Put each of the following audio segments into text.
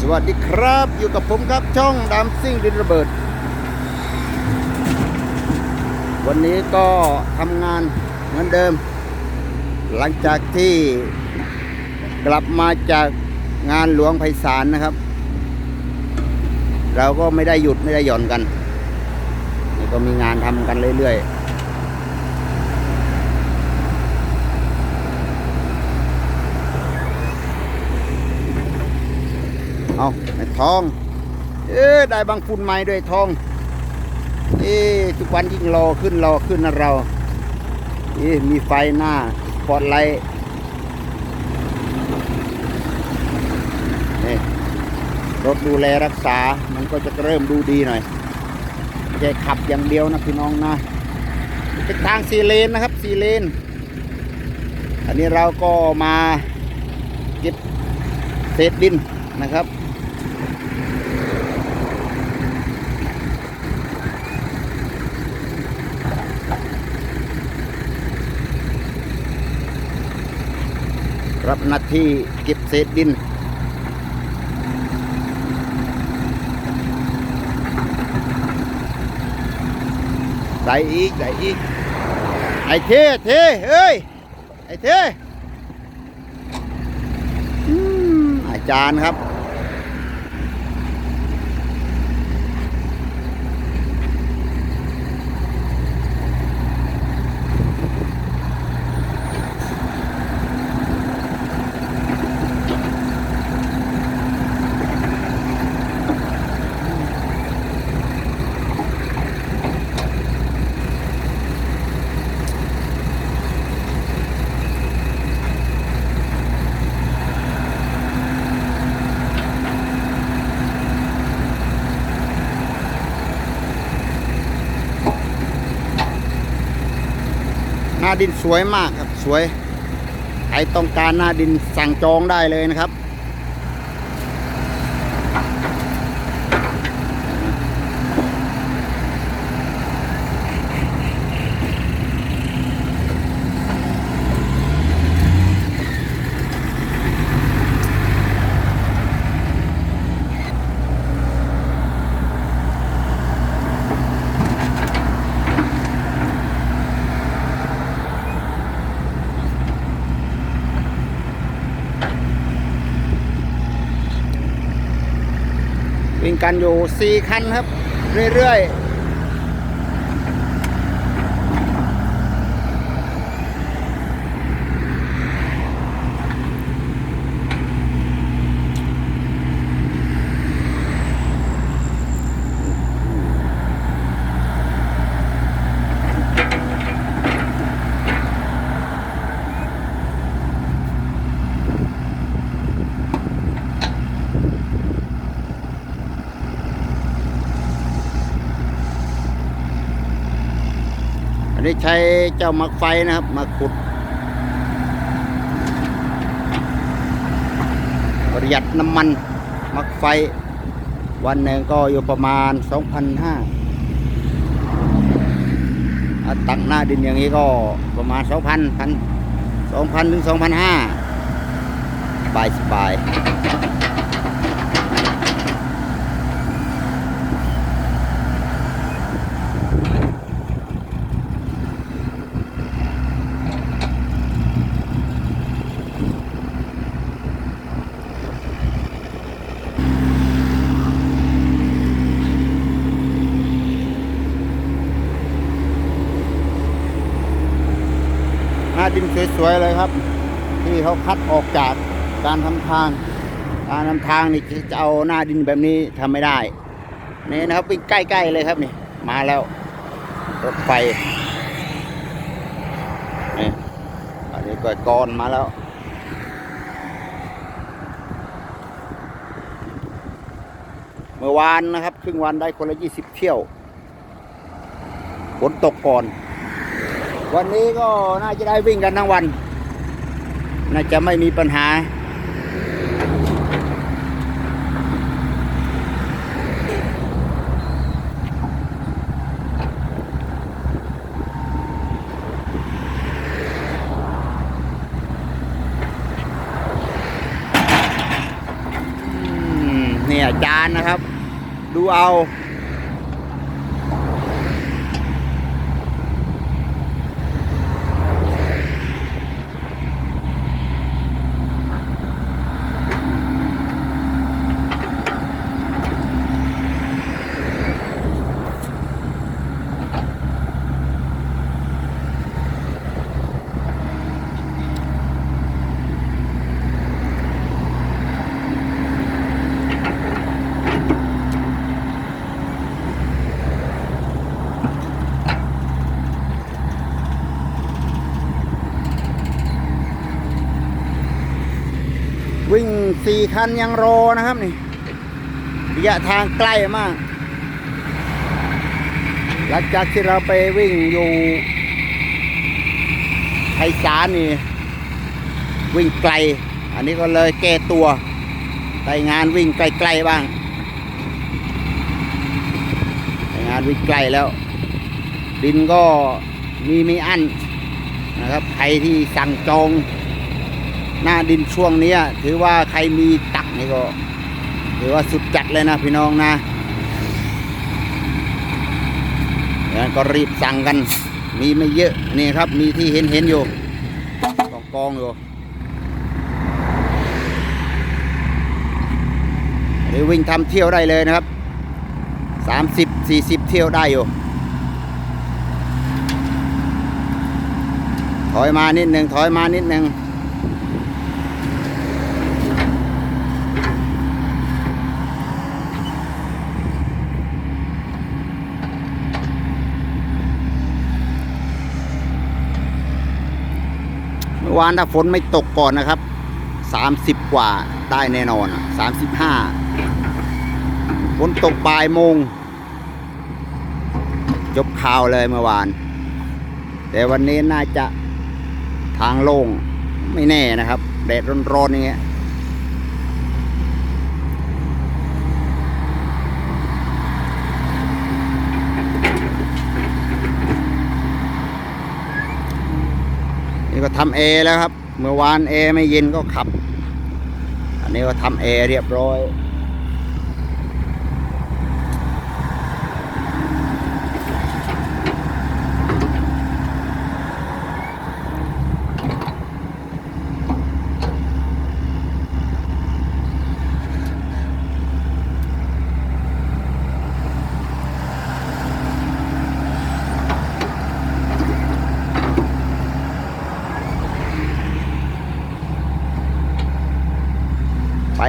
สวัสดีครับอยู่กับผมครับช่องดามซิ่งดินระเบิด วันนี้ก็ทำงานเหมือนเดิม หลังจากที่กลับมาจากงานหลวงไพศาลนะครับ เราก็ไม่ได้หยุดไม่ได้หย่อนกันนี่ก็มีงานทำกันเรื่อยๆ เอาไอ้ทอง เอ๊ได้บางฝุ่นใหม่ด้วยทอง เอ๊ทุกวันยิ่งรอขึ้นรอขึ้นนะเรา เอ๊มีไฟหน้าสปอตไลท์นี่รถดูแลรักษา มันก็จะเริ่มดูดีหน่อยไม่ใช่ขับอย่างเดียวนะพี่น้องนะ เป็นทางสีเลนนะครับสีเลน อันนี้เราก็มาเก็บเศษดินนะครับ รับหน้าที่เก็บเศษดินใส่อีกใส่อีก ไอ้เท่เท่เฮ้ย ไอ้เท่อืมอาจารย์ครับ ดินสวยมากครับสวยใครต้องการหน้าดินสั่งจองได้เลยนะครับ งกันอยู่ 4 คันครับ เรื่อยๆ นนี้ใช้เจ้ามักไฟนะครับ มาขุด ประหยัดน้ำมันมักไฟ วันหนึ่งก็อยู่ประมาณ 2,500ถ้าตักหน้าดินอย่างนี้ก็ประมาณ 2,000พัน2,000 ถึง 2,500 สบายสบาย สวยๆเลยครับ ที่เขาคัดออกจากการทำทาง การทำทางนี่จะเอาหน้าดินแบบนี้ทำไม่ได้นี่นะครับวิ่งใกล้ๆเลยครับนี่ มาแล้วรถไฟนี่อันนี้ก็กอนมาแล้วเมื่อวานนะครับ ครึ่งวันได้คนละยี่สิบเที่ยวฝนตกก่อน วันนี้ก็น่าจะได้วิ่งกันทั้งวัน น่าจะไม่มีปัญหาอืมเนี่ยจานนะครับ ดูเอา วิ่ง สี่คันยังรอนะครับนี่ระยะทางใกล้มาก หลังจากที่เราไปวิ่งอยู่ไทยสานี่ วิ่งไกล อันนี้ก็เลยแก้ตัวไปงานวิ่งไกลๆบ้างไปงานวิ่งไกลแล้ว ดินก็มีไม่อั้นนะครับใครที่สั่งจอง หน้าดินช่วงนี้ถือว่าใครมีตักนี่ก็ถือว่าสุดจัดเลยนะพี่น้องนะงั้นก็รีบสั่งกัน มีไม่เยอะนี่ครับ มีที่เห็นเห็นอยู่กองกองๆอยู่หรือวิ่งทำเที่ยวได้เลยนะครับสามสิบสี่สิบเที่ยวได้อยู่ถอยมานิดหนึ่งถอยมานิดหนึ่ง วานถ้าฝนไม่ตกก่อนนะครับสามสิบกว่าได้แน่นอนสามสิบห้าฝนตกบ่ายโมง จบข่าวเลยเมื่อวาน แต่วันนี้น่าจะทางโล่งไม่แน่นะครับ แดดร้อนๆอย่างเงี้ย นี่ก็ทำเอแล้วครับ เมื่อวานเอไม่เย็นก็ขับ อันนี้ก็ทำเอเรียบร้อย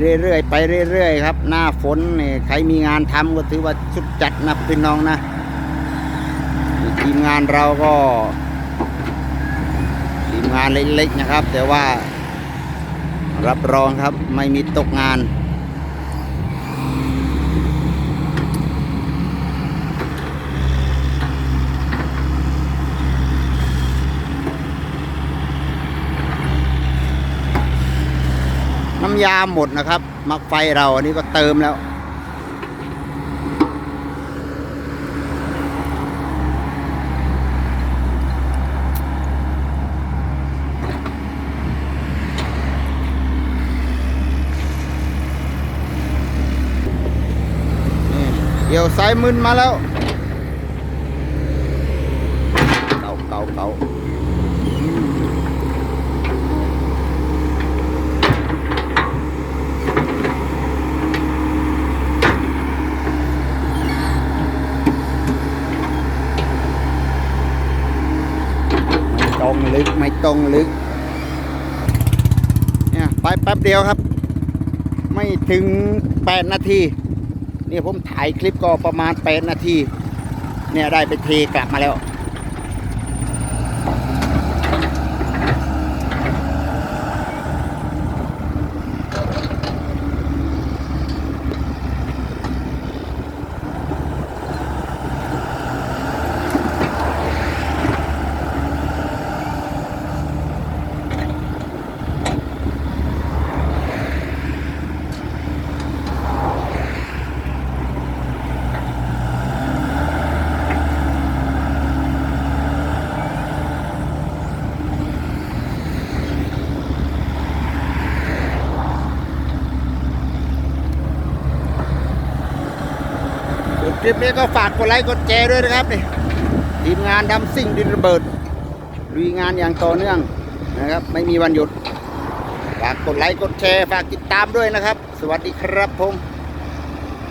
เรื่อยๆไปเรื่อยๆครับ หน้าฝนนี่ใครมีงานทำก็ถือว่าชุดจัดนะพี่น้องนะทีมงานเราก็ ทีมงานเล็กๆนะครับ แต่ว่ารับรองครับไม่มีตกงาน น้ำยาหมดนะครับ มักไฟเราอันนี้ก็เติมแล้ว เดี๋ยวสายมึนมาแล้ว เก่าเก่าเก่า ไม่ตรงลึก ไม่ตรงลึก เนี่ยไปแป๊บเดียวครับ ไม่ถึง 8 นาทีนี่ผมถ่ายคลิปก็ประมาณ 8 นาที เนี่ยได้ไปเทกลับมาแล้ว ลิปนี้ก็ฝากกดไลค์กดแชร์ด้วยนะครับนี่ทีมงานดำซิ่งดินระเบิดลุยงานอย่างต่อเนื่องนะครับ ไม่มีวันหยุด ฝากกดไลค์กดแชร์ฝากติดตามด้วยนะครับ สวัสดีครับผม